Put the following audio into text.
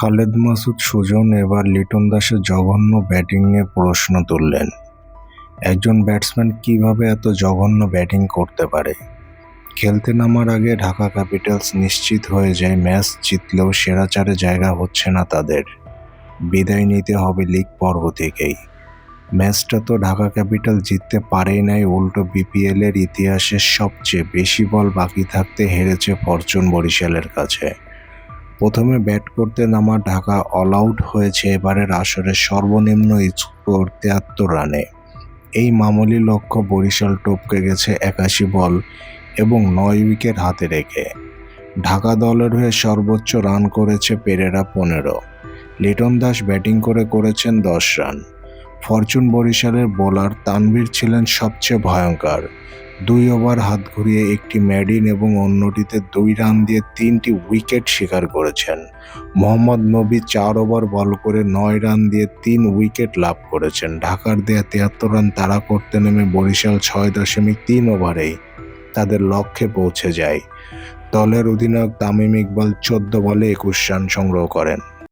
খালেদ মাসুদ সুজন এবার লিটন দাসের জঘন্য ব্যাটিং নিয়ে প্রশ্ন তুললেন। একজন ব্যাটসম্যান কীভাবে এত জঘন্য ব্যাটিং করতে পারে? খেলতে নামার আগে ঢাকা ক্যাপিটালস নিশ্চিত হয়ে যায়, ম্যাচ জিতলেও সেরা চারে জায়গা হচ্ছে না তাদের। বিদায় নিতে হবে লিগ পর্ব থেকেই। ম্যাচটা তো ঢাকা ক্যাপিটাল জিততে পারেই নাই, উল্টো বিপিএল এর ইতিহাসের সবচেয়ে বেশি বল বাকি থাকতে হেরেছে ফরচুন বরিশালের কাছে। প্রথমে ব্যাট করতে নামা ঢাকা অল আউট হয়েছে, এবারের আসরের সর্বনিম্ন স্কোর তিয়াত্তর রানে। এই মামুলি লক্ষ্য বরিশাল টপকে গেছে একাশি বল এবং নয় উইকেট হাতে রেখে। ঢাকা দলের হয়ে সর্বোচ্চ রান করেছে পেরেরা পনেরো। লিটন দাস ব্যাটিং করে করেছেন দশ রান। ফরচুন বরিশালের বোলার তানভীর ছিলেন সবচেয়ে ভয়ঙ্কর। দুই ওভার হাত ঘুরিয়ে একটি ম্যাডিন এবং অন্যটিতে দুই রান দিয়ে তিনটি উইকেট শিকার করেছেন। মোহাম্মদ নবী চার ওভার বল করে নয় রান দিয়ে তিন উইকেট লাভ করেছেন। ঢাকার দেয়া তিয়াত্তর রান তাড়া করতে নেমে বরিশাল ছয় দশমিক তিন ওভারেই তাদের লক্ষ্যে পৌঁছে যায়। দলের অধিনায়ক তামিম ইকবাল চোদ্দ বলে একুশ রান সংগ্রহ করেন।